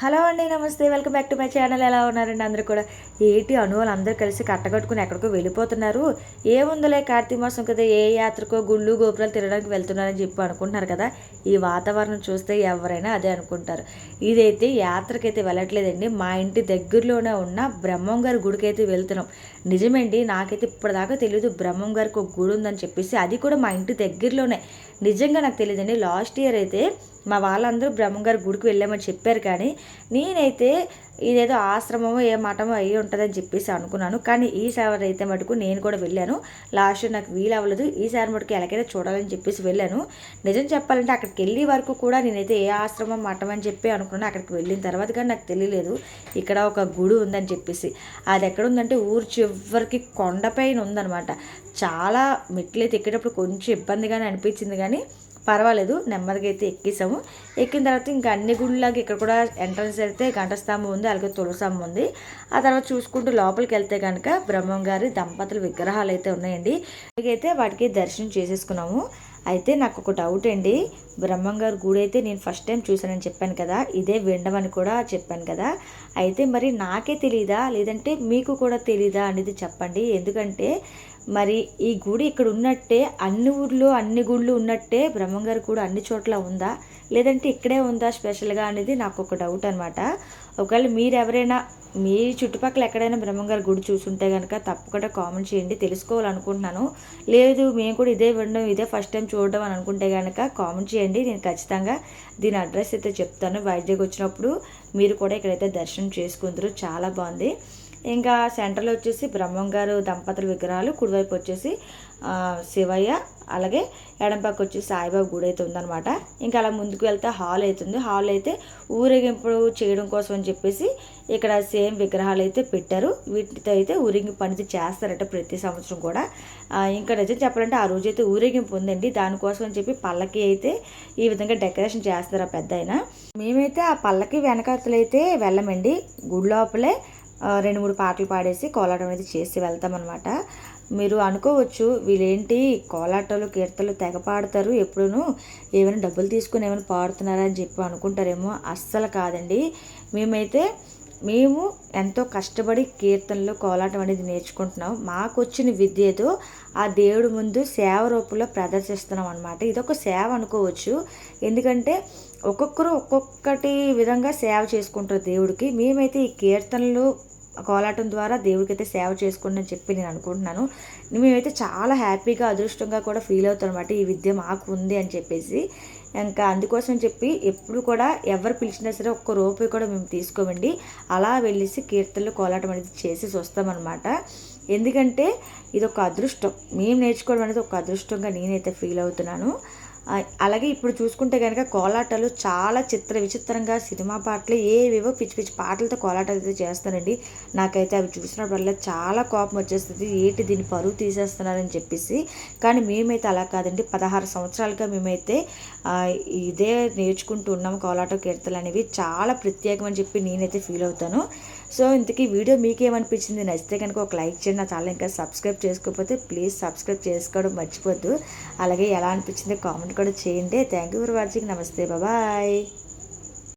Hello అండి నమస్తే. Welcome back to my channel. ఎలా ఉన్నారండి అందరూ కూడా? ఏటి అనువులు అందరూ కలిసి కట్టగట్టుకుని ఎక్కడికో వెళ్ళిపోతున్నారు. ఏముందిలే కార్తీక మాసం కదా ఏ యాత్రకో గుళ్ళు గోపురాలు తిరగడానికి వెళ్తున్నారని చెప్పి అనుకుంటున్నారు కదా. ఈ వాతావరణం చూస్తే ఎవరైనా అదే అనుకుంటారు. ఇదైతే యాత్రకైతే వెళ్ళట్లేదండి. మా ఇంటి దగ్గరలోనే ఉన్న బ్రహ్మం గారి గుడికైతే వెళ్తున్నాం. నిజమేంటి? నాకైతే ఇప్పటిదాకా తెలియదు బ్రహ్మం గారికి ఒక గుడి ఉందని చెప్పేసి అది కూడా మా ఇంటి దగ్గరలోనే. నిజంగా నాకు తెలియదండి లాస్ట్ ఇయర్ అయితే మా వాళ్ళందరూ బ్రహ్మంగారి గుడికి వెళ్ళామని చెప్పారు కానీ నేనైతే ఇదేదో ఆశ్రమమో ఏ మఠమో అయ్యి ఉంటుందని చెప్పేసి అనుకున్నాను. కానీ ఈసారి అయితే మటుకు నేను కూడా వెళ్ళాను. లాస్ట్ నాకు వీలు అవ్వలేదు. ఈసారి మటుకు ఎలాగైనా చూడాలని చెప్పేసి వెళ్ళాను. నిజం చెప్పాలంటే అక్కడికి వెళ్ళే వరకు కూడా నేనైతే ఏ ఆశ్రమం మఠం అని చెప్పి అనుకున్నాను. అక్కడికి వెళ్ళిన తర్వాత కానీ నాకు తెలియలేదు. ఇక్కడ ఒక గుడి ఉందని చెప్పేసి. అది ఎక్కడ ఉందంటే ఊరు చివరికి కొండపైన ఉందనమాట చాలా మెట్లు అయితే ఎక్కేటప్పుడు కొంచెం ఇబ్బందిగానే అనిపించింది కానీ పర్వాలేదు నెమ్మదిగా అయితే ఎక్కేసాము. ఎక్కిన తర్వాత ఇంకా అన్ని గుళ్ళకి ఇక్కడ కూడా ఎంట్రన్స్ అయితే ఘంటస్తంభం ఉంది అలాగే తులసమ్మ ఉంది. ఆ తర్వాత చూసుకుంటూ లోపలికి వెళ్తే కనుక బ్రహ్మం గారి దంపతుల విగ్రహాలు అయితే ఉన్నాయండి. అయితే వాటికి దర్శనం చేసేసుకున్నాము. అయితే నాకు ఒక డౌట్ అండి బ్రహ్మంగారు గుడి అయితే నేను ఫస్ట్ టైం చూసానని చెప్పాను కదా ఇదే వినడమని కూడా చెప్పాను కదా. అయితే మరి నాకే తెలీదా? లేదంటే మీకు కూడా తెలీదా? అనేది చెప్పండి. ఎందుకంటే మరి ఈ గుడి ఇక్కడ ఉన్నట్టే అన్ని ఊర్లో అన్ని గుళ్ళు ఉన్నట్టే బ్రహ్మంగారు కూడా అన్ని చోట్ల ఉందా? లేదంటే ఇక్కడే ఉందా స్పెషల్గా అనేది నాకు ఒక డౌట్ అనమాట ఒకవేళ మీరు ఎవరైనా మీ చుట్టుపక్కల ఎక్కడైనా బ్రహ్మంగారి గుడి చూసుంటే కనుక తప్పకుండా కామెంట్ చేయండి తెలుసుకోవాలనుకుంటున్నాను. లేదు మేము కూడా ఇదే వినడం ఇదే ఫస్ట్ టైం చూడడం అని అనుకుంటే కనుక కామెంట్ చేయండి. నేను ఖచ్చితంగా దీని అడ్రస్ అయితే చెప్తాను. వైద్యకి వచ్చినప్పుడు మీరు కూడా ఇక్కడైతే దర్శనం చేసుకుందరు. చాలా బాగుంది. ఇంకా సెంటర్లో వచ్చేసి బ్రహ్మంగారు దంపతుల విగ్రహాలు కుడివైపు వచ్చేసి శివయ్య అలాగే ఎడంపక్క వచ్చి సాయిబాబు గుడి అయితే ఉందనమాట ఇంకా అలా ముందుకు వెళ్తే హాల్ అవుతుంది హాల్ అయితే ఊరేగింపు చేయడం కోసం అని చెప్పేసి ఇక్కడ సేమ్ విగ్రహాలు అయితే పెట్టారు. వీటితో అయితే ఊరేగింపు పనిది చేస్తారట ప్రతి సంవత్సరం కూడా. ఇంకా నిజం చెప్పాలంటే ఆ రోజు అయితే ఊరేగింపు ఉందండి. దానికోసం అని చెప్పి పల్లకి అయితే ఈ విధంగా డెకరేషన్ చేస్తారు ఆ పెద్ద మేమైతే ఆ పల్లకి వెనకాతలైతే వెళ్ళమండి. గుడి లోపలే రెండు మూడు పాటలు పాడేసి కోలాటం అనేది చేసి వెళ్తామన్నమాట. మీరు అనుకోవచ్చు వీళ్ళేంటి కోలాటాలు కీర్తలు తెగ పాడతారు ఎప్పుడూ ఏమైనా డబ్బులు తీసుకుని ఏమైనా పాడుతున్నారా అని చెప్పి అనుకుంటారేమో. అస్సలు కాదండి. మేమైతే మేము ఎంతో కష్టపడి కీర్తనలు కోలాటం అనేది నేర్చుకుంటున్నాం. మాకు వచ్చిన విద్యతో ఆ దేవుడి ముందు సేవ రూపంలో ప్రదర్శిస్తున్నాం అనమాట ఇదొక సేవ అనుకోవచ్చు. ఎందుకంటే ఒక్కొక్కరు ఒక్కొక్కటి విధంగా సేవ చేసుకుంటారు దేవుడికి. మేమైతే ఈ కీర్తనలు కోలాటం ద్వారా దేవుడికి అయితే సేవ చేసుకోండి అని చెప్పి నేను అనుకుంటున్నాను. మేమైతే చాలా హ్యాపీగా అదృష్టంగా కూడా ఫీల్ అవుతాం అనమాట ఈ విద్య మాకు ఉంది అని చెప్పేసి. ఇంకా అందుకోసం చెప్పి ఎప్పుడు కూడా ఎవరు పిలిచినా సరే ఒక్క రూపాయి కూడా మేము తీసుకోమండి. అలా వెళ్ళేసి కీర్తనలు కోలాటం అనేది చేసి వస్తామన్నమాట ఎందుకంటే ఇది ఒక అదృష్టం. మేము నేర్చుకోవడం అనేది ఒక అదృష్టంగా నేనైతే ఫీల్ అవుతున్నాను. అలాగే ఇప్పుడు చూసుకుంటే కనుక కోలాటాలు చాలా చిత్ర విచిత్రంగా సినిమా పాటలు ఏవేవో పిచ్చి పిచ్చి పాటలతో కోలాటాలు అయితే చేస్తానండి నాకైతే అవి చూసినప్పుడల్లా చాలా కోపం వచ్చేస్తుంది. ఏంటి దీన్ని పరువు తీసేస్తున్నారని చెప్పేసి. కానీ మేమైతే అలా కాదండి. పదహారు సంవత్సరాలుగా మేమైతే ఇదే నేర్చుకుంటూ ఉన్నాము కోలాట కీర్తలు అనేవి. చాలా ప్రత్యేకం అని చెప్పి నేనైతే ఫీల్ అవుతాను. సో ఇంతకీ వీడియో మీకేమనిపించింది? నచ్చితే కనుక ఒక లైక్ చేయండి. నా ఛానల్ ఇంకా సబ్స్క్రైబ్ చేసుకోకపోతే ప్లీజ్ సబ్స్క్రైబ్ చేసుకోవడం మర్చిపోద్దు. అలాగే ఎలా అనిపించింది కామెంట్ కూడా చేయండి. థ్యాంక్ యూ ఫర్ వాచింగ్ నమస్తే బాబాయ్